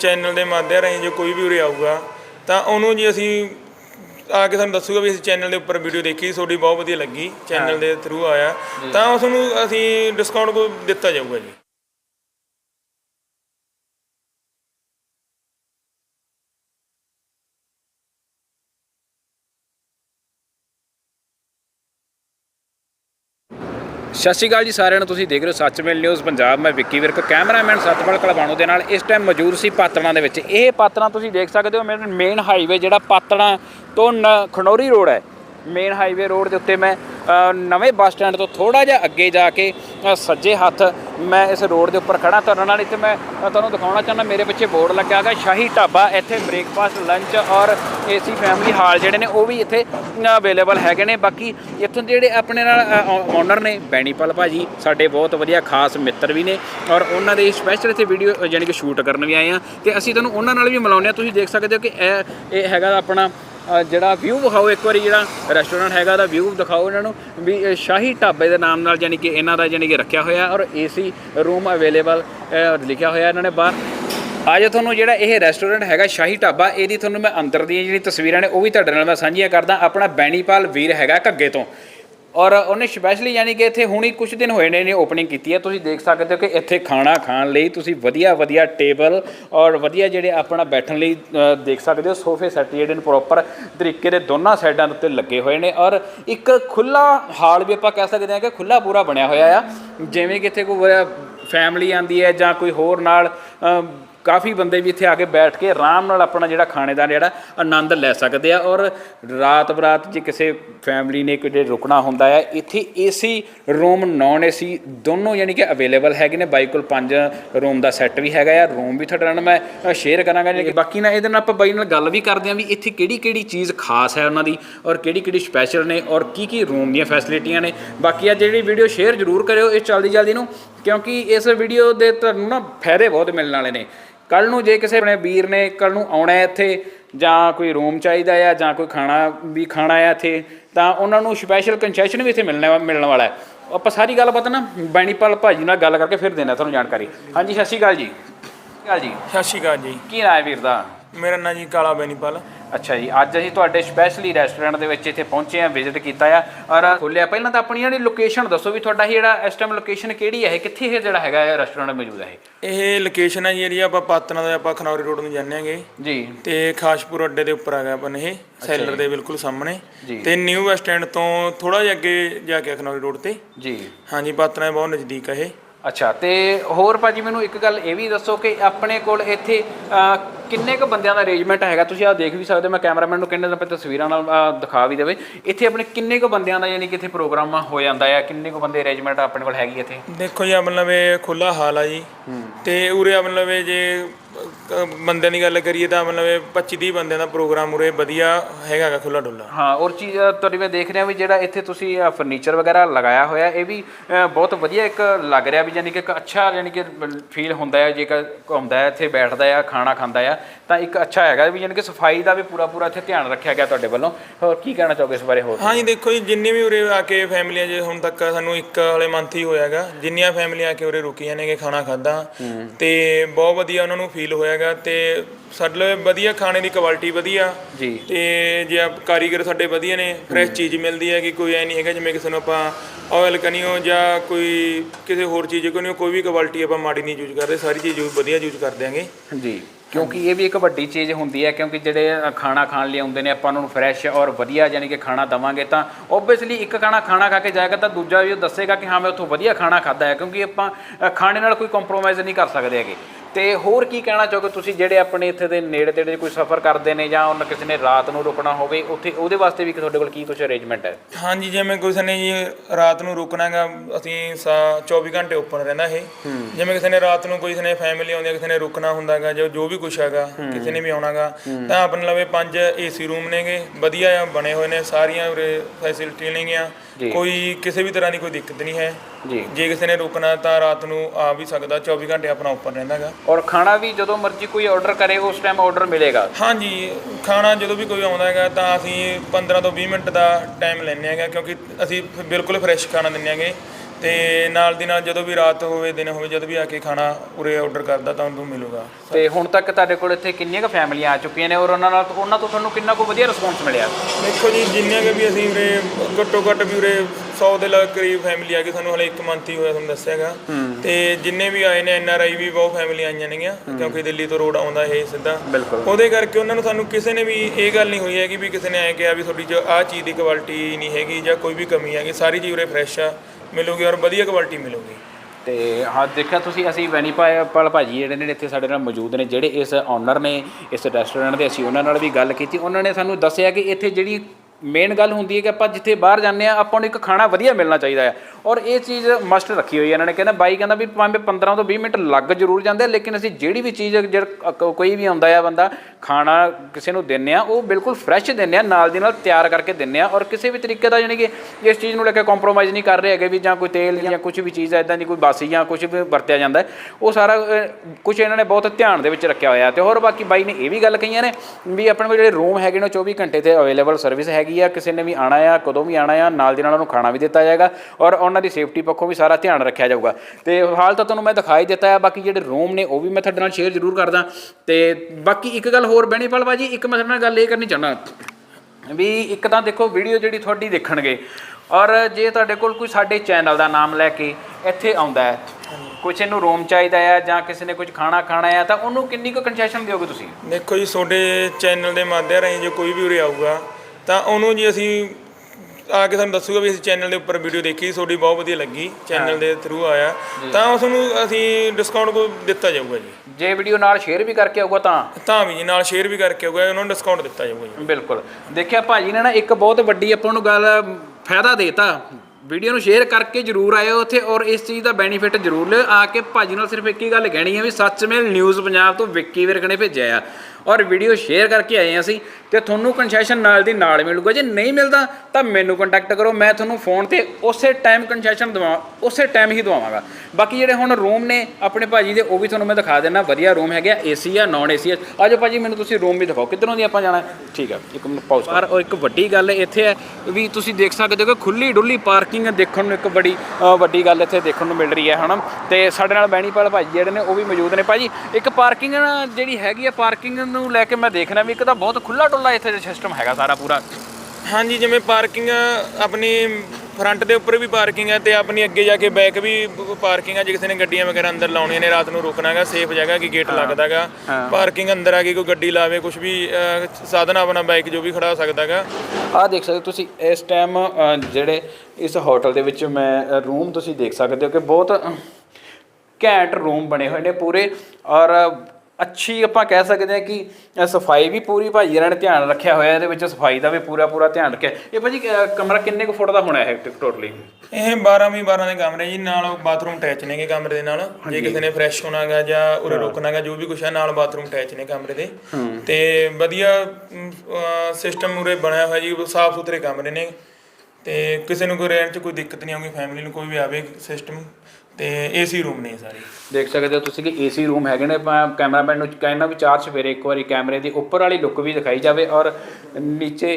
Channel ਦੇ ਮਾਧਿਅਮ ਰਾਹੀਂ ਜੇ ਕੋਈ ਵੀ ਉਰੇ ਆਊਗਾ ਤਾਂ ਉਹਨੂੰ ਜੀ ਅਸੀਂ ਆ ਕੇ ਸਾਨੂੰ ਦੱਸੂਗਾ ਵੀ ਅਸੀਂ ਚੈਨਲ ਦੇ ਉੱਪਰ ਵੀਡੀਓ ਦੇਖੀ ਤੁਹਾਡੀ ਬਹੁਤ ਵਧੀਆ ਲੱਗੀ ਚੈਨਲ ਦੇ ਥਰੂ ਆਇਆ। ਤਾਂ ਉਸ ਨੂੰ ਅਸੀਂ ਡਿਸਕਾਊਂਟ ਕੋ ਦਿੱਤਾ ਜਾਊਗਾ ਜੀ। ਸਤਿ ਸ਼੍ਰੀ ਅਕਾਲ ਜੀ ਸਾਰਿਆਂ ਨੂੰ, ਤੁਸੀਂ ਦੇਖ ਰਹੇ ਹੋ ਸੱਚਮੇਲ ਨਿਊਜ਼ ਪੰਜਾਬ। ਮੈਂ ਵਿੱਕੀ ਵਿਰਕ, ਕੈਮਰਾਮੈਨ ਸਤਪਾਲ ਕਲਬਾਣੂ ਦੇ ਨਾਲ ਇਸ ਟਾਈਮ ਮੌਜੂਦ ਸੀ ਪਾਤੜਾਂ ਦੇ ਵਿੱਚ। ਇਹ ਪਾਤੜਾਂ ਤੁਸੀਂ ਦੇਖ ਸਕਦੇ ਹੋ ਮੇਰੇ ਮੇਨ ਹਾਈਵੇ ਜਿਹੜਾ ਪਾਤੜਾਂ ਤੋਂ ਨ- ਖਨੌਰੀ ਰੋਡ ਹੈ। ਮੇਨ ਹਾਈਵੇ ਰੋਡ ਦੇ ਉੱਤੇ ਮੈਂ ਨਵੇਂ ਬੱਸ ਸਟੈਂਡ ਤੋਂ ਥੋੜਾ ਜਿਹਾ ਅੱਗੇ ਜਾ ਕੇ ਸੱਜੇ ਹੱਥ ਮੈਂ ਇਸ ਰੋਡ ਦੇ ਉੱਪਰ ਖੜਾ ਤੁਹਾਡੇ ਨਾਲ ਇੱਥੇ ਮੈਂ ਤੁਹਾਨੂੰ ਦਿਖਾਉਣਾ ਚਾਹੁੰਦਾ, ਮੇਰੇ ਪਿੱਛੇ ਬੋਰਡ ਲੱਗਿਆ ਹੈਗਾ, ਸ਼ਾਹੀ ਢਾਬਾ, ਇੱਥੇ ਬ੍ਰੇਕਫਾਸਟ, ਲੰਚ ਔਰ ਏਸੀ ਫੈਮਿਲੀ ਹਾਲ ਜਿਹੜੇ ਨੇ, ਉਹ ਵੀ ਇੱਥੇ ਅਵੇਲੇਬਲ ਹੈਗੇ ਨੇ। ਬਾਕੀ ਇੱਥੋਂ ਦੇ ਜਿਹੜੇ ਆਪਣੇ ਨਾਲ ਓਨਰ ਨੇ ਬੈਣੀਪਲ ਭਾਜੀ, ਸਾਡੇ ਬਹੁਤ ਵਧੀਆ ਖਾਸ ਮਿੱਤਰ ਵੀ ਨੇ ਔਰ ਉਹਨਾਂ ਦੇ ਸਪੈਸ਼ਲ ਇੱਥੇ ਵੀਡੀਓ ਯਾਨੀ ਕਿ ਸ਼ੂਟ ਕਰਨ ਵੀ ਆਏ ਆ। ਤੇ ਅਸੀਂ ਤੁਹਾਨੂੰ ਉਹਨਾਂ ਨਾਲ ਵੀ ਮਿਲਾਉਂਦੇ ਆ ਤੁਸੀਂ ਦੇਖ ਸਕਦੇ ਹੋ ਕਿ ਇਹ ਇਹ ਹੈਗਾ ਆਪਣਾ ਜਿਹੜਾ ਵਿਊ ਵਿਖਾਓ ਇੱਕ ਵਾਰੀ, ਜਿਹੜਾ ਰੈਸਟੋਰੈਂਟ ਹੈਗਾ ਦਾ ਵਿਊ ਦਿਖਾਓ ਇਹਨਾਂ ਨੂੰ ਵੀ ਸ਼ਾਹੀ ਢਾਬੇ ਦੇ ਨਾਮ ਨਾਲ ਯਾਨੀ ਕਿ ਇਹਨਾਂ ਦਾ ਯਾਨੀ ਕਿ ਰੱਖਿਆ ਹੋਇਆ ਔਰ ਏਸੀ ਰੂਮ ਅਵੇਲੇਬਲ ਲਿਖਿਆ ਹੋਇਆ ਇਹਨਾਂ ਨੇ ਬਾਹਰ। ਅੱਜ ਤੁਹਾਨੂੰ ਜਿਹੜਾ ਇਹ ਰੈਸਟੋਰੈਂਟ ਹੈਗਾ ਸ਼ਾਹੀ ਢਾਬਾ, ਇਹਦੀ ਤੁਹਾਨੂੰ ਮੈਂ ਅੰਦਰ ਦੀਆਂ ਜਿਹੜੀ ਤਸਵੀਰਾਂ ਨੇ, ਉਹ ਵੀ ਤੁਹਾਡੇ ਨਾਲ ਮੈਂ ਸਾਂਝੀਆਂ ਕਰਦਾ। ਆਪਣਾ ਬੈਣੀਪਾਲ ਵੀਰ ਹੈਗਾ ਘੱਗੇ ਤੋਂ। ਔਰ ਉਹਨੇ ਸਪੈਸ਼ਲੀ ਯਾਨੀ ਕਿ ਇੱਥੇ ਹੁਣੀ ਕੁਝ ਦਿਨ ਹੋਏ ਨੇ ਨੇ ਓਪਨਿੰਗ ਕੀਤੀ ਹੈ। ਤੁਸੀਂ ਦੇਖ ਸਕਦੇ ਹੋ ਕਿ ਇੱਥੇ ਖਾਣਾ ਖਾਣ ਲਈ ਤੁਸੀਂ ਵਧੀਆ ਵਧੀਆ ਟੇਬਲ ਔਰ ਵਧੀਆ ਜਿਹੜੇ ਆਪਣਾ ਬੈਠਣ ਲਈ ਦੇਖ ਸਕਦੇ ਹੋ, ਸੋਫੇ ਸੈੱਟ ਜਿਹੜੇ ਨੇ ਪ੍ਰੋਪਰ ਤਰੀਕੇ ਦੇ ਦੋਨਾਂ ਸਾਈਡਾਂ ਦੇ ਉੱਤੇ ਲੱਗੇ ਹੋਏ ਨੇ ਔਰ ਇੱਕ ਖੁੱਲਾ ਹਾਲ ਵੀ ਆਪਾਂ ਕਹਿ ਸਕਦੇ ਹਾਂ ਕਿ ਖੁੱਲਾ ਪੂਰਾ ਬਣਿਆ ਹੋਇਆ ਆ। ਜਿਵੇਂ ਕਿ ਇੱਥੇ ਕੋਈ ਫੈਮਿਲੀ ਆਂਦੀ ਹੈ ਜਾਂ ਕੋਈ ਹੋਰ ਨਾਲ ਕਾਫੀ ਬੰਦੇ ਵੀ ਇੱਥੇ ਆ ਕੇ ਬੈਠ ਕੇ ਆਰਾਮ ਨਾਲ ਆਪਣਾ ਜਿਹੜਾ ਖਾਣੇ ਦਾ ਜਿਹੜਾ ਆਨੰਦ ਲੈ ਸਕਦੇ ਆ ਔਰ ਰਾਤ ਬਰਾਤ ਜੇ ਕਿਸੇ ਫੈਮਿਲੀ ਨੇ ਕਿਤੇ ਰੁਕਣਾ ਹੁੰਦਾ ਹੈ ਇੱਥੇ ਏਸੀ ਰੂਮ ਨਾਨ ਏਸੀ ਦੋਨੋਂ ਯਾਨੀ ਕਿ ਅਵੇਲੇਬਲ ਹੈਗੇ ਨੇ। ਬਾਈ ਕੋਲ ਪੰਜ ਰੂਮ ਦਾ ਸੈੱਟ ਵੀ ਹੈਗਾ ਆ। ਰੂਮ ਵੀ ਤੁਹਾਡੇ ਨਾਲ ਮੈਂ ਸ਼ੇਅਰ ਕਰਾਂਗਾ ਜੀ ਬਾਕੀ ਨਾ ਇਹਦੇ ਨਾਲ ਆਪਾਂ ਬਾਈ ਨਾਲ ਗੱਲ ਵੀ ਕਰਦੇ ਆਂ ਵੀ ਇੱਥੇ ਕਿਹੜੀ ਕਿਹੜੀ ਚੀਜ਼ ਖਾਸ ਹੈ ਉਹਨਾਂ ਦੀ ਔਰ ਕਿਹੜੀ ਕਿਹੜੀ ਸਪੈਸ਼ਲ ਨੇ ਔਰ ਕੀ ਕੀ ਰੂਮ ਦੀਆਂ ਫੈਸਿਲਿਟੀਆਂ ਨੇ। ਬਾਕੀ ਆ ਜਿਹੜੀ ਵੀਡੀਓ ਸ਼ੇਅਰ ਜ਼ਰੂਰ ਕਰਿਓ ਇਹ ਜਲਦੀ ਜਲਦੀ ਨੂੰ ਕਿਉਂਕਿ ਇਸ ਵੀਡੀਓ ਦੇ ਤੁਹਾਨੂੰ ਨਾ ਫਾਇਦੇ ਬਹੁਤ ਮਿਲਣ ਵਾਲੇ ਨੇ। ਕੱਲ ਨੂੰ ਜੇ ਕਿਸੇ ਆਪਣੇ ਵੀਰ ਨੇ ਕੱਲ ਨੂੰ ਆਉਣਾ ਹੈ ਇੱਥੇ ਜਾਂ ਕੋਈ ਰੂਮ ਚਾਹੀਦਾ ਆ ਜਾਂ ਕੋਈ ਖਾਣਾ ਵੀ ਖਾਣਾ ਹੈ ਇੱਥੇ ਤਾਂ ਉਹਨਾਂ ਨੂੰ ਸਪੈਸ਼ਲ ਕੰਸੈਸ਼ਨ ਵੀ ਇੱਥੇ ਮਿਲਣਾ ਮਿਲਣ ਵਾਲਾ ਹੈ। ਆਪਾਂ ਸਾਰੀ ਗੱਲਬਾਤ ਨਾ ਬੈਣੀਪਾਲ ਭਾਜੀ ਨਾਲ ਗੱਲ ਕਰਕੇ ਫਿਰ ਦੇਣਾ ਤੁਹਾਨੂੰ ਜਾਣਕਾਰੀ। ਹਾਂਜੀ ਸਤਿ ਸ਼੍ਰੀ ਅਕਾਲ ਜੀ। ਸਤਿ ਸ਼੍ਰੀ ਅਕਾਲ ਜੀ। ਸਤਿ ਸ਼੍ਰੀ ਅਕਾਲ ਜੀ। ਕੀ ਨਾਮ ਹੈ ਵੀਰ ਦਾ? ਮੇਰਾ ਨਾਂ ਜੀ ਕਾਲਾ ਬੈਨੀਪਾਲ ਅੱਛਾ ਜੀ ਅੱਜ ਅਸੀਂ ਤੁਹਾਡੇ ਸਪੈਸ਼ਲੀ ਰੈਸਟੋਰੈਂਟ ਦੇ ਵਿੱਚ ਇੱਥੇ ਪਹੁੰਚੇ ਆ ਵਿਜ਼ਿਟ ਕੀਤਾ ਆ। ਔਰ ਖੋਲਿਆ ਪਹਿਲਾਂ ਤਾਂ ਆਪਣੀ ਜਿਹੜੀ ਲੋਕੇਸ਼ਨ ਦੱਸੋ ਵੀ ਤੁਹਾਡਾ ਜਿਹੜਾ ਇਸ ਟਾਈਮ ਲੋਕੇਸ਼ਨ ਕਿਹੜੀ ਹੈ ਕਿੱਥੇ ਇਹ ਜਿਹੜਾ ਹੈਗਾ ਇਹ ਰੈਸਟੋਰੈਂਟ ਮੌਜੂਦ ਹੈ ਇਹ? ਲੋਕੇਸ਼ਨ ਹੈ ਜਿਹੜੀ ਆਪਾਂ ਪਾਤਨਾ ਦਾ ਆਪਾਂ ਖਨੌਰੀ ਰੋਡ ਨੂੰ ਜਾਂਦੇ ਆਂਗੇ ਜੀ। ਤੇ ਖਾਸ਼ਪੁਰ ਅੱਡੇ ਦੇ ਉੱਪਰ ਹੈਗਾ ਆਪਨ ਇਹ ਸੈਲਰ ਦੇ ਬਿਲਕੁਲ ਸਾਹਮਣੇ। ਤੇ ਨਿਊ ਬੱਸ ਸਟੈਂਡ ਤੋਂ ਥੋੜਾ ਜਿਹਾ ਅੱਗੇ ਜਾ ਕੇ ਖਨੌਰੀ ਰੋਡ ਤੇ। ਜੀ। ਹਾਂਜੀ ਪਾਤਨਾ ਦੇ ਬਹੁਤ ਨਜ਼ਦੀਕ ਆ ਇਹ। ਅੱਛਾ ਤੇ ਹੋਰ ਭਾਜੀ ਮੈਨੂੰ ਇੱਕ ਗੱਲ ਇਹ ਵੀ ਦੱਸੋ ਕਿ ਆਪਣੇ ਕੋਲ ਇੱਥੇ ਕਿੰਨੇ ਕੁ ਬੰਦਿਆਂ ਦਾ ਅਰੇਂਜਮੈਂਟ ਹੈਗਾ? ਤੁਸੀਂ ਆ ਦੇਖ ਵੀ ਸਕਦੇ ਮੈਂ ਕੈਮਰਾਮੈਨ ਨੂੰ ਕਿੰਨੇ ਦਿਨ ਤਸਵੀਰਾਂ ਨਾਲ ਦਿਖਾ ਵੀ ਦੇਵੇ। ਇੱਥੇ ਆਪਣੇ ਕਿੰਨੇ ਕੁ ਬੰਦਿਆਂ ਦਾ ਯਾਨੀ ਕਿ ਇੱਥੇ ਪ੍ਰੋਗਰਾਮ ਹੋ ਜਾਂਦਾ ਹੈ? ਕਿੰਨੇ ਕੁ ਬੰਦੇ ਅਰੇਂਜਮੈਂਟ ਆਪਣੇ ਕੋਲ ਹੈਗੀ ਇੱਥੇ? ਦੇਖੋ ਜੀ ਮਤਲਬ ਇਹ ਖੁੱਲਾ ਹਾਲ ਆ ਜੀ। ਤੇ ਉਰੇ ਮਤਲਬ ਇਹ ਜੇ ਬੰਦਿਆਂ ਦੀ ਗੱਲ ਕਰੀਏ ਤਾਂ ਮਤਲਬ ਇਹ 25 30 ਬੰਦਿਆਂ ਦਾ ਪ੍ਰੋਗਰਾਮ ਉਰੇ ਵਧੀਆ ਹੈਗਾ ਗਾ ਖੁੱਲਾ ਡੁੱਲਾ ਹਾਂ, ਔਰ ਚੀਜ਼ ਤੁਹਾਡੀ ਮੈਂ ਦੇਖ ਰਿਹਾ ਵੀ ਜਿਹੜਾ ਇੱਥੇ ਤੁਸੀਂ ਫਰਨੀਚਰ ਵਗੈਰਾ ਲਗਾਇਆ ਹੋਇਆ, ਇਹ ਵੀ ਬਹੁਤ ਵਧੀਆ ਇੱਕ ਲੱਗ ਰਿਹਾ ਵੀ ਯਾਨੀ ਕਿ ਇੱਕ ਅੱਛਾ ਯਾਨੀ ਕਿ ਫੀਲ ਹੁੰਦਾ ਹੈ, ਜੇਕਰ ਆਉਂਦਾ ਹੈ, ਇੱਥੇ ਬੈਠਦਾ ਹੈ, ਖਾਣਾ ਖਾਂਦਾ ਹੈ। ਤਾਂ ਇੱਕ ਅੱਛਾ ਹੈਗਾ ਵੀ ਯਾਨੀ ਕਿ ਸਫ਼ਾਈ ਦਾ ਵੀ ਪੂਰਾ ਪੂਰਾ ਇੱਥੇ ਧਿਆਨ ਰੱਖਿਆ ਗਿਆ ਤੁਹਾਡੇ ਵੱਲੋਂ। ਹੋਰ ਕੀ ਕਹਿਣਾ ਚਾਹੋਗੇ ਇਸ ਬਾਰੇ ਹੋਰ? ਹਾਂ ਜੀ ਦੇਖੋ ਜੀ ਜਿੰਨੀ ਵੀ ਉਰੇ ਆ ਕੇ ਫੈਮਲੀਆਂ ਜੇ ਹੁਣ ਤੱਕ ਸਾਨੂੰ ਇੱਕ ਵਾਲੇ ਮੰਥ ਹੀ ਹੋਇਆਗਾ ਜਿੰਨੀਆਂ ਫੈਮਲੀਆਂ ਆ ਕੇ ਉਰੇ ਰੁਕੀਆਂ ਨੇਗੇ ਖਾਣਾ ਖਾਦਾ ਤੇ ਬਹੁਤ ਵਧੀਆ ਉਹਨਾਂ ਨੂੰ ਫੀਲ ਹੋਇਆਗਾ ਤੇ ਸਾਡੇ ਵਧੀਆ ਖਾਣੇ ਦੀ ਕੁਆਲਿਟੀ ਵਧੀਆ। ਜੀ। ਤੇ ਜੇ ਆਪ ਕਾਰੀਗਰ ਸਾਡੇ ਵਧੀਆ ਨੇ ਫਰੈਸ਼ ਚੀਜ਼ ਮਿਲਦੀ ਹੈ ਕਿ ਕੋਈ ਐ ਨਹੀਂ ਹੈਗਾ ਜਿਵੇਂ ਕਿਸੇ ਨੂੰ ਆਪਾਂ ਆਇਲ ਕਨੀਓ ਜਾਂ ਕੋਈ ਕਿਸੇ ਹੋਰ ਚੀਜ਼ ਕਨੀਓ ਕੋਈ ਵੀ ਕੁਆਲਿਟੀ ਆਪਾਂ ਮਾੜੀ ਨਹੀਂ ਯੂਜ਼ ਕਰਦੇ ਸਾਰੀ ਚੀਜ਼ ਵਧੀਆ ਯੂਜ਼ ਕਰ ਦਿਆਂਗੇ ਜੀ। ਕਿਉਂਕਿ ਇਹ ਵੀ ਇੱਕ ਵੱਡੀ ਚੀਜ਼ ਹੁੰਦੀ ਹੈ, ਕਿਉਂਕਿ ਜਿਹੜੇ ਖਾਣਾ ਖਾਣ ਲਈ ਆਉਂਦੇ ਨੇ, ਆਪਾਂ ਉਹਨਾਂ ਨੂੰ ਫਰੈਸ਼ ਔਰ ਵਧੀਆ ਯਾਨੀ ਕਿ ਖਾਣਾ ਦਵਾਂਗੇ, ਤਾਂ ਓਬਵੀਅਸਲੀ ਇੱਕ ਖਾਣਾ ਖਾਣਾ ਖਾ ਕੇ ਜਾਏਗਾ, ਤਾਂ ਦੂਜਾ ਵੀ ਉਹ ਦੱਸੇਗਾ ਕਿ ਹਾਂ, ਮੈਂ ਉੱਥੋਂ ਵਧੀਆ ਖਾਣਾ ਖਾਦਾ ਹੈ, ਕਿਉਂਕਿ ਆਪਾਂ ਖਾਣੇ ਨਾਲ ਕੋਈ ਕੰਪਰੋਮਾਈਜ਼ ਨਹੀਂ ਕਰ ਸਕਦੇ ਹੈਗੇ। ਤੇ ਹੋਰ ਕੀ ਕਹਿਣਾ ਚਾਹੋਗੇ? ਤੁਸੀਂ ਜਿਹੜੇ ਆਪਣੇ ਇੱਥੇ ਦੇ ਨੇੜੇ ਤੇੜੇ ਕੋਈ ਸਫ਼ਰ ਕਰਦੇ ਨੇ ਜਾਂ ਉਹਨਾਂ ਕਿਸੇ ਨੇ ਰਾਤ ਨੂੰ ਰੁਕਣਾ ਹੋਵੇ ਉੱਥੇ ਉਹਦੇ ਵਾਸਤੇ ਵੀ ਤੁਹਾਡੇ ਕੋਲ ਕੀ ਕੁਝ ਅਰੇਂਜਮੈਂਟ ਹੈ? ਹਾਂਜੀ ਜਿਵੇਂ ਕਿਸੇ ਨੇ ਜੀ ਰਾਤ ਨੂੰ ਰੁਕਣਾਗਾ ਅਸੀਂ ਸਾ- 24 ਘੰਟੇ ਓਪਨ ਰਹਿੰਦਾ ਇਹ। ਜਿਵੇਂ ਕਿਸੇ ਨੇ ਰਾਤ ਨੂੰ ਕੋਈ ਕਿਸੇ ਨੇ ਫੈਮਿਲੀ ਆਉਂਦੀ ਹੈ ਕਿਸੇ ਨੇ ਰੁਕਣਾ ਹੁੰਦਾਗਾ ਜੋ ਜੋ ਵੀ ਕੁਛ ਹੈਗਾ ਕਿਸੇ ਨੇ ਵੀ ਆਉਣਾਗਾ ਤਾਂ ਆਪਣੇ ਲਵੇ ਪੰਜ ਏਸੀ ਰੂਮ ਨੇਗੇ ਵਧੀਆ ਬਣੇ ਹੋਏ ਨੇ ਸਾਰੀਆਂ ਫੈਸਿਲਿਟੀ ਨੇਗੀਆਂ। ਕੋਈ ਕਿਸੇ ਵੀ ਤਰ੍ਹਾਂ ਦੀ ਕੋਈ ਦਿੱਕਤ ਨਹੀਂ ਹੈ। ਜੀ। ਜੇ ਕਿਸੇ ਨੇ ਰੁਕਣਾ ਤਾਂ ਰਾਤ ਨੂੰ ਆ ਵੀ ਸਕਦਾ 24 ਘੰਟੇ ਆਪਣਾ ਓਪਨ ਰਹਿੰਦਾਗਾ। ਔਰ ਖਾਣਾ ਵੀ ਜਦੋਂ ਮਰਜ਼ੀ ਕੋਈ ਆਰਡਰ ਕਰੇ ਉਸ ਟਾਈਮ ਆਰਡਰ ਮਿਲੇਗਾ। ਹਾਂਜੀ ਖਾਣਾ ਜਦੋਂ ਵੀ ਕੋਈ ਆਉਂਦਾ ਹੈਗਾ ਤਾਂ ਅਸੀਂ 15 ਤੋਂ 20 ਮਿੰਟ ਦਾ ਟਾਈਮ ਲੈਂਦੇ ਹੈਗਾ ਕਿਉਂਕਿ ਅਸੀਂ ਬਿਲਕੁਲ ਫਰੈਸ਼ ਖਾਣਾ ਦਿੰਦੇ ਹੈਗੇ। ਤੇ ਨਾਲ ਦੀ ਨਾਲ ਜਦੋਂ ਵੀ ਰਾਤ ਹੋਵੇ ਦਿਨ ਹੋਵੇ ਜਦੋਂ ਵੀ ਆ ਕੇ ਖਾਣਾ ਉਰੇ ਆਰਡਰ ਕਰਦਾ ਤਾਂ ਉਹਨੂੰ ਮਿਲੂਗਾ। ਤੇ ਹੁਣ ਤੱਕ ਤੁਹਾਡੇ ਕੋਲ ਇੱਥੇ ਕਿੰਨੀਆਂ ਕੁ ਫੈਮਲੀਆਂ ਆ ਚੁੱਕੀਆਂ ਨੇ ਔਰ ਉਹਨਾਂ ਨਾਲ ਉਹਨਾਂ ਤੋਂ ਤੁਹਾਨੂੰ ਕਿੰਨਾ ਕੁ ਵਧੀਆ ਰਿਸਪੌਂਸ ਮਿਲਿਆ? ਦੇਖੋ ਜੀ ਜਿੰਨੀਆਂ ਕਿ ਵੀ ਅਸੀਂ ਉਰੇ ਘੱਟੋ ਘੱਟ ਵੀ ਉਰੇ 100 ਦੇ ਲੱਗ ਕਰੀਬ ਫੈਮਿਲੀ ਆ ਗਈ। ਸਾਨੂੰ ਹਲੇ ਇੱਕ ਮੰਥ ਹੀ ਹੋਇਆ ਤੁਹਾਨੂੰ ਦੱਸਿਆਗਾ ਤੇ ਜਿੰਨੇ ਵੀ ਆਏ ਨੇ ਐਨ ਆਰ ਆਈ ਵੀ ਬਹੁਤ ਫੈਮਿਲੀ ਆਈਆਂ ਨੇਗੀਆਂ। ਕਿਉਂਕਿ ਦਿੱਲੀ ਤੋਂ ਰੋਡ ਆਉਂਦਾ ਇਹ ਸਿੱਧਾ। ਉਹਦੇ ਕਰਕੇ ਉਹਨਾਂ ਨੂੰ ਸਾਨੂੰ ਕਿਸੇ ਨੇ ਵੀ ਇਹ ਗੱਲ ਨਹੀਂ ਹੋਈ ਹੈਗੀ ਵੀ ਕਿਸੇ ਨੇ ਐ ਕਿਹਾ ਵੀ ਤੁਹਾਡੀ ਜੋ ਆਹ ਚੀਜ਼ ਦੀ ਕੁਆਲਿਟੀ ਨਹੀਂ ਹੈਗੀ ਜਾਂ ਕੋਈ ਵੀ ਕਮੀ ਹੈਗੀ ਸਾਰੀ ਚੀਜ਼ ਉਰੇ ਫਰੈਸ਼ ਆ ਮਿਲੂਗੀ ਔਰ ਵਧੀਆ ਕੁਆਲਿਟੀ ਮਿਲੂਗੀ। ਤੇ ਹਾਂ ਦੇਖਿਆ ਤੁਸੀਂ ਅਸੀਂ ਵੈਨੀ ਪਾ- ਪਾਲ ਭਾਜੀ ਜਿਹੜੇ ਨੇ ਇੱਥੇ ਸਾਡੇ ਨਾਲ ਮੌਜੂਦ ਨੇ ਜਿਹੜੇ ਇਸ ਓਨਰ ਨੇ ਇਸ ਰੈਸਟੋਰੈਂਟ ਦੇ ਅਸੀਂ ਉਹਨਾਂ ਨਾਲ ਵੀ ਗੱਲ ਕੀਤੀ। ਉਹਨਾਂ ਨੇ ਸਾਨੂੰ ਦੱਸਿਆ ਕਿ ਇੱਥੇ ਜਿਹੜੀ ਮੇਨ ਗੱਲ ਹੁੰਦੀ ਹੈ ਕਿ ਆਪਾਂ ਜਿੱਥੇ ਬਾਹਰ ਜਾਂਦੇ ਆ ਆਪਾਂ ਨੂੰ ਇੱਕ ਖਾਣਾ ਵਧੀਆ ਮਿਲਣਾ ਚਾਹੀਦਾ ਹੈ। ਔਰ ਇਹ ਚੀਜ਼ ਮਸਟ ਰੱਖੀ ਹੋਈ ਹੈ। ਇਹਨਾਂ ਨੇ ਕਹਿੰਦਾ ਬਾਈ ਕਹਿੰਦਾ ਵੀ ਭਾਵੇਂ 15 ਤੋਂ 20 ਮਿੰਟ ਲੱਗ ਜ਼ਰੂਰ ਜਾਂਦੇ ਲੇਕਿਨ ਅਸੀਂ ਜਿਹੜੀ ਵੀ ਚੀਜ਼ ਜਿਹੜਾ ਕੋਈ ਵੀ ਆਉਂਦਾ ਆ ਬੰਦਾ, ਖਾਣਾ ਕਿਸੇ ਨੂੰ ਦਿੰਨੇ ਆ, ਉਹ ਬਿਲਕੁਲ ਫਰੈਸ਼ ਦਿੰਨੇ ਆ, ਨਾਲ ਦੀ ਨਾਲ ਤਿਆਰ ਕਰਕੇ ਦਿੰਨੇ ਆ ਔਰ ਕਿਸੇ ਵੀ ਤਰੀਕੇ ਦਾ ਯਾਨੀ ਕਿ ਇਸ ਚੀਜ਼ ਨੂੰ ਲੈ ਕੇ ਕੰਪਰੋਮਾਈਜ਼ ਨਹੀਂ ਕਰ ਰਹੇ ਹੈਗੇ ਵੀ ਜਾਂ ਕੋਈ ਤੇਲ ਜਾਂ ਕੁਝ ਵੀ ਚੀਜ਼ ਐਦਾਂ ਦੀ ਕੋਈ ਬਾਸੀ ਜਾਂ ਕੁਝ ਵੀ ਵਰਤਿਆ ਜਾਂਦਾ। ਉਹ ਸਾਰਾ ਕੁਝ ਇਹਨਾਂ ਨੇ ਬਹੁਤ ਧਿਆਨ ਦੇ ਵਿੱਚ ਰੱਖਿਆ ਹੋਇਆ ਤੇ ਹੋਰ ਬਾਕੀ ਬਾਈ ਨੇ ਇਹ ਵੀ ਗੱਲ ਕਹੀਆਂ ਨੇ ਵੀ ਆਪਣੇ ਕੋਲ ਜਿਹੜੇ ਰੂਮ ਹੈਗੇ ਨੇ ਉਹ 24 ਘੰਟੇ ਤੇ ਅਵੇਲੇਬਲ ਸਰਵਿਸ ਹੈਗੀ ਆ, ਕਿਸੇ ਨੇ ਵੀ ਆਣਾ ਆ, ਕਦੋਂ ਵੀ ਆਣਾ ਆ, ਨਾਲ ਦੀ ਨਾਲ ਉਹਨੂੰ ਖਾਣਾ ਵੀ ਦਿੱਤਾ ਜਾਏਗਾ ਔਰ ਉਹਨਾਂ ਦੀ ਸੇਫਟੀ ਪੱਖੋਂ ਵੀ ਸਾਰਾ ਧਿਆਨ ਰੱਖਿਆ ਜਾਊਗਾ। ਤੇ ਹਾਲ ਤਾਂ ਤੁਹਾਨੂੰ ਮੈਂ ਦਿਖਾਈ ਦਿੱਤਾ ਹੈ, ਬਾਕੀ ਜਿਹੜੇ ਰੂਮ ਨੇ ਉਹ ਵੀ ਮੈਂ ਤੁਹਾਡੇ ਨਾਲ ਸ਼ੇਅਰ ਜ਼ਰੂਰ ਕਰਦਾ। ਤੇ ਬਾਕੀ ਇੱਕ ਗੱਲ ਹੋਰ ਬੈਣੀਪਾਲ ਬਾਜੀ ਇੱਕ ਮੈਂ ਤੁਹਾਡੇ ਨਾਲ ਗੱਲ ਇਹ ਕਰਨੀ ਚਾਹੁੰਦਾ ਵੀ ਇੱਕ ਤਾਂ ਦੇਖੋ ਵੀਡੀਓ ਜਿਹੜੀ ਤੁਹਾਡੀ ਦੇਖਣਗੇ, ਔਰ ਜੇ ਤੁਹਾਡੇ ਕੋਲ ਕੋਈ ਸਾਡੇ ਚੈਨਲ ਦਾ ਨਾਮ ਲੈ ਕੇ ਇੱਥੇ ਆਉਂਦਾ ਹੈ, ਕੁਛ ਇਹਨੂੰ ਰੂਮ ਚਾਹੀਦਾ ਹੈ ਜਾਂ ਕਿਸੇ ਨੇ ਕੁਝ ਖਾਣਾ ਖਾਣਾ ਆ ਤਾਂ ਉਹਨੂੰ ਕਿੰਨੀ ਕੁ ਕੰਸੈਸ਼ਨ ਦਿਓਗੇ ਤੁਸੀਂ? ਦੇਖੋ ਜੀ, ਤੁਹਾਡੇ ਚੈਨਲ ਦੇ ਮਾਧਿਅਮ ਰਾਹੀਂ ਜੇ ਕੋਈ ਵੀ ਉਰੇ ਆਊਗਾ, ਤਾਂ ਉਹਨੂੰ ਜੀ ਅਸੀਂ ਆ ਕੇ ਸਾਨੂੰ ਦੱਸੂਗਾ ਵੀ ਅਸੀਂ ਚੈਨਲ ਦੇ ਉੱਪਰ ਵੀਡੀਓ ਦੇਖੀ ਤੁਹਾਡੀ ਬਹੁਤ ਵਧੀਆ ਲੱਗੀ ਚੈਨਲ ਦੇ ਥਰੂ ਆਇਆ। ਤਾਂ ਉਸ ਨੂੰ ਅਸੀਂ ਡਿਸਕਾਊਂਟ ਕੋ ਦਿੱਤਾ ਜਾਊਗਾ ਜੀ। ਜੇ ਵੀਡੀਓ ਨਾਲ ਸ਼ੇਅਰ ਵੀ ਕਰਕੇ ਆਊਗਾ ਤਾਂ? ਤਾਂ ਵੀ ਜੀ ਨਾਲ ਸ਼ੇਅਰ ਵੀ ਕਰਕੇ ਆਊਗਾ ਉਹਨਾਂ ਨੂੰ ਡਿਸਕਾਊਂਟ ਦਿੱਤਾ ਜਾਊਗਾ ਜੀ। ਬਿਲਕੁਲ। ਦੇਖਿਆ ਭਾਜੀ ਨੇ ਨਾ ਇੱਕ ਬਹੁਤ ਵੱਡੀ ਆਪਾਂ ਨੂੰ ਗੱਲ ਫਾਇਦਾ ਦੇਤਾ। ਵੀਡੀਓ ਨੂੰ ਸ਼ੇਅਰ ਕਰਕੇ ਜਰੂਰ ਆਇਓ ਉੱਥੇ ਔਰ ਇਸ ਚੀਜ਼ ਦਾ ਬੈਨੀਫਿਟ ਜਰੂਰ ਲਿਓ। ਆ ਕੇ ਭਾਜੀ ਨਾਲ ਸਿਰਫ ਇੱਕ ਹੀ ਗੱਲ ਕਹਿਣੀ ਹੈ ਵੀ ਸੱਚਮੇਲ ਨਿਊਜ਼ ਪੰਜਾਬ ਤੋਂ ਵਿੱਕੀ ਵਿਰਕ ਨੇ ਭੇਜਿਆ ਆ। ਔਰ ਵੀਡੀਓ ਸ਼ੇਅਰ ਕਰਕੇ ਆਏ ਹਾਂ ਅਸੀਂ ਤੇ ਤੁਹਾਨੂੰ ਕਨਸੈਸ਼ਨ ਨਾਲ ਦੀ ਨਾਲ ਮਿਲੂਗਾ। ਜੇ ਨਹੀਂ ਮਿਲਦਾ, ਤਾਂ ਮੈਨੂੰ ਕੰਟੈਕਟ ਕਰੋ, ਮੈਂ ਤੁਹਾਨੂੰ ਫੋਨ ਤੇ ਉਸੇ ਟਾਈਮ ਕਨਸੈਸ਼ਨ ਦਵਾ, ਉਸੇ ਟਾਈਮ ਹੀ ਦਵਾਵਾਂਗਾ। ਬਾਕੀ ਜਿਹੜੇ ਹੁਣ ਰੂਮ ਨੇ ਆਪਣੇ ਭਾਜੀ ਦੇ, ਉਹ ਵੀ ਤੁਹਾਨੂੰ ਮੈਂ ਦਿਖਾ ਦੇਣਾ ਵਧੀਆ ਰੂਮ ਹੈਗੇ ਆ ਏਸੀ ਆ ਨਾਨ ਏਸੀ ਆ। ਆਜੋ ਭਾਜੀ, ਮੈਨੂੰ ਤੁਸੀਂ ਰੂਮ ਵੀ ਦਿਖਾਓ। ਕਿੱਧਰੋਂ ਦੀ ਆਪਾਂ ਜਾਣਾ? ਠੀਕ ਆ, ਇੱਕ ਮਿੰਟ ਪਾਉਸ ਪਰ ਉਹ ਇੱਕ ਵੱਡੀ ਗੱਲ ਇੱਥੇ ਹੈ ਵੀ ਤੁਸੀਂ ਦੇਖ ਸਕਦੇ ਹੋ ਕਿ ਖੁੱਲੀ ਡੁੱਲੀ ਪਾਰਕਿੰਗ ਦੇਖਣ ਨੂੰ ਇੱਕ ਬੜੀ ਵੱਡੀ ਗੱਲ ਇੱਥੇ ਦੇਖਣ ਨੂੰ ਮਿਲ ਰਹੀ ਹੈ, ਹਨਾ? ਤੇ ਸਾਡੇ ਨਾਲ ਬੈਣੀਪਾਲ ਭਾਜੀ ਜਿਹੜੇ ਨੇ, ਉਹ ਵੀ ਮੌਜੂਦ ਨੇ। ਭਾਜੀ, ਇੱਕ ਪਾਰਕਿੰਗ ਜਿਹੜੀ ਹੈਗੀ ਆ ਪਾਰਕਿੰਗ ਨੂੰ ਲੈ ਕੇ ਮੈਂ ਦੇਖਣਾ ਵੀ ਇੱਕ ਤਾਂ ਬਹੁਤ ਖੁੱਲਾ ਡੁੱਲਾ ਇੱਥੇ ਸਿਸਟਮ ਹੈਗਾ ਸਾਰਾ ਪੂਰਾ। ਹਾਂਜੀ ਜਿਵੇਂ ਪਾਰਕਿੰਗ ਆਪਣੀ ਫਰੰਟ ਦੇ ਉੱਪਰ ਵੀ ਪਾਰਕਿੰਗ ਹੈ ਤੇ ਆਪਣੀ ਅੱਗੇ ਜਾ ਕੇ ਬੈਕ ਵੀ ਪਾਰਕਿੰਗ ਹੈ ਜੇ ਕਿਸੇ ਨੇ ਗੱਡੀਆਂ ਵਗੈਰਾ ਅੰਦਰ ਲਾਉਣੀਆਂ ਨੇ ਰਾਤ ਨੂੰ ਰੁਕਣਾਗਾ ਸੇਫ ਜਗ੍ਹਾ ਕਿ ਗੇਟ ਲੱਗਦਾਗਾ। ਪਾਰਕਿੰਗ ਅੰਦਰ ਆ ਕੇ ਕੋਈ ਗੱਡੀ ਲਾਵੇ ਕੁਝ ਵੀ ਸਾਧਨ ਆਪਣਾ ਬਾਈਕ ਜੋ ਵੀ ਖੜਾ ਸਕਦਾਗਾ। ਆਹ ਦੇਖ ਸਕਦੇ ਤੁਸੀਂ ਇਸ ਟਾਈਮ ਜਿਹੜੇ ਇਸ ਹੋਟਲ ਦੇ ਵਿੱਚ ਮੈਂ ਰੂਮ ਤੁਸੀਂ ਦੇਖ ਸਕਦੇ ਹੋ ਕਿ ਬਹੁਤ ਘੈਂਟ ਰੂਮ ਬਣੇ ਹੋਏ ਨੇ ਪੂਰੇ ਔਰ ਅੱਛੀ ਆਪਾਂ ਕਹਿ ਸਕਦੇ ਹਾਂ ਕਿ ਸਫ਼ਾਈ ਵੀ ਪੂਰੀ ਭਾਜੀ ਇਹਨਾਂ ਨੇ ਧਿਆਨ ਰੱਖਿਆ ਹੋਇਆ ਇਹਦੇ ਵਿੱਚ ਸਫ਼ਾਈ ਦਾ ਵੀ ਪੂਰਾ ਪੂਰਾ ਧਿਆਨ ਰੱਖਿਆ। ਇਹ ਭਾਜੀ ਕਮਰਾ ਕਿੰਨੇ ਕੁ ਫੁੱਟ ਦਾ ਹੋਣਾ ਹੈ ਟੋਟਲੀ ਇਹ 12 ਵੀ 12 ਦੇ ਕਮਰੇ ਜੀ ਨਾਲ ਬਾਥਰੂਮ ਅਟੈਚ ਨੇਗੇ ਕਮਰੇ ਦੇ ਨਾਲ। ਜੇ ਕਿਸੇ ਨੇ ਫਰੈਸ਼ ਹੋਣਾਗਾ ਜਾਂ ਉਰੇ ਰੁਕਣਾਗਾ ਜੋ ਵੀ ਕੁਛ ਹੈ ਨਾਲ ਬਾਥਰੂਮ ਅਟੈਚ ਨੇ ਕਮਰੇ ਦੇ। ਤੇ ਵਧੀਆ ਸਿਸਟਮ ਉਰੇ ਬਣਿਆ ਹੋਇਆ ਜੀ ਸਾਫ਼ ਸੁਥਰੇ ਕਮਰੇ ਨੇ। ਤੇ ਕਿਸੇ ਨੂੰ ਕੋਈ ਰਹਿਣ ਚ ਕੋਈ ਦਿੱਕਤ ਨਹੀਂ ਆਉਂਗੀ ਫੈਮਿਲੀ ਨੂੰ ਕੋਈ ਵੀ ਆਵੇ ਸਿਸਟਮ ਤੇ ਏਸੀ ਰੂਮ ਨੇ ਸਾਰੇ। ਦੇਖ ਸਕਦੇ ਹੋ ਤੁਸੀਂ ਕਿ ਏਸੀ ਰੂਮ ਹੈਗੇ ਨੇ ਮੈਂ ਕੈਮਰਾਮੈਨ ਨੂੰ ਕਹਿਣਾ ਵੀ ਚਾਰ ਸਵੇਰੇ ਇੱਕ ਵਾਰੀ ਕੈਮਰੇ ਦੀ ਉੱਪਰ ਵਾਲੀ ਲੁੱਕ ਵੀ ਦਿਖਾਈ ਜਾਵੇ ਔਰ ਨੀਚੇ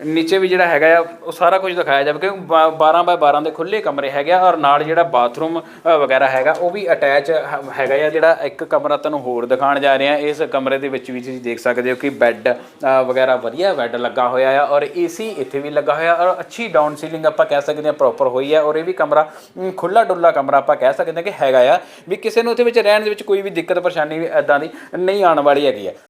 ਨੀਚੇ ਵੀ ਜਿਹੜਾ ਹੈਗਾ ਆ, ਉਹ ਸਾਰਾ ਕੁਝ ਦਿਖਾਇਆ ਜਾਵੇ, ਕਿਉਂਕਿ 12 ਬਾਏ 12 ਦੇ ਖੁੱਲੇ ਕਮਰੇ ਹੈਗੇ ਆ, ਔਰ ਨਾਲ ਜਿਹੜਾ ਬਾਥਰੂਮ ਵਗੈਰਾ ਹੈਗਾ, ਉਹ ਵੀ ਅਟੈਚ ਹੈਗਾ ਆ, ਜਿਹੜਾ ਇੱਕ ਕਮਰਾ ਤੁਹਾਨੂੰ ਹੋਰ ਦਿਖਾਉਣ ਜਾ ਰਹੇ ਆ। ਇਸ ਕਮਰੇ ਦੇ ਵਿੱਚ ਵੀ ਤੁਸੀਂ ਦੇਖ ਸਕਦੇ ਹੋ ਕਿ ਬੈੱਡ ਵਗੈਰਾ ਵਧੀਆ ਬੈੱਡ ਲੱਗਾ ਹੋਇਆ ਆ, ਔਰ ਏਸੀ ਇੱਥੇ ਵੀ ਲੱਗਾ ਹੋਇਆ, ਔਰ ਅੱਛੀ ਡਾਊਨ ਸੀਲਿੰਗ ਆਪਾਂ ਕਹਿ ਸਕਦੇ ਹਾਂ ਪ੍ਰੋਪਰ ਹੋਈ ਆ, ਔਰ ਇਹ ਵੀ ਕਮਰਾ ਖੁੱਲਾ ਡੁੱਲਾ ਕਮਰਾ ਆਪਾਂ ਕਹਿ ਸਕਦੇ ਹਾਂ ਕਿ ਹੈਗਾ ਆ, ਵੀ ਕਿਸੇ ਨੂੰ ਉਹਦੇ ਵਿੱਚ ਰਹਿਣ ਦੇ ਵਿੱਚ ਕੋਈ ਵੀ ਦਿੱਕਤ, ਪਰੇਸ਼ਾਨੀ ਐਦਾਂ ਦੀ ਨਹੀਂ ਆਉਣ ਵਾਲੀ ਹੈਗੀ ਆ।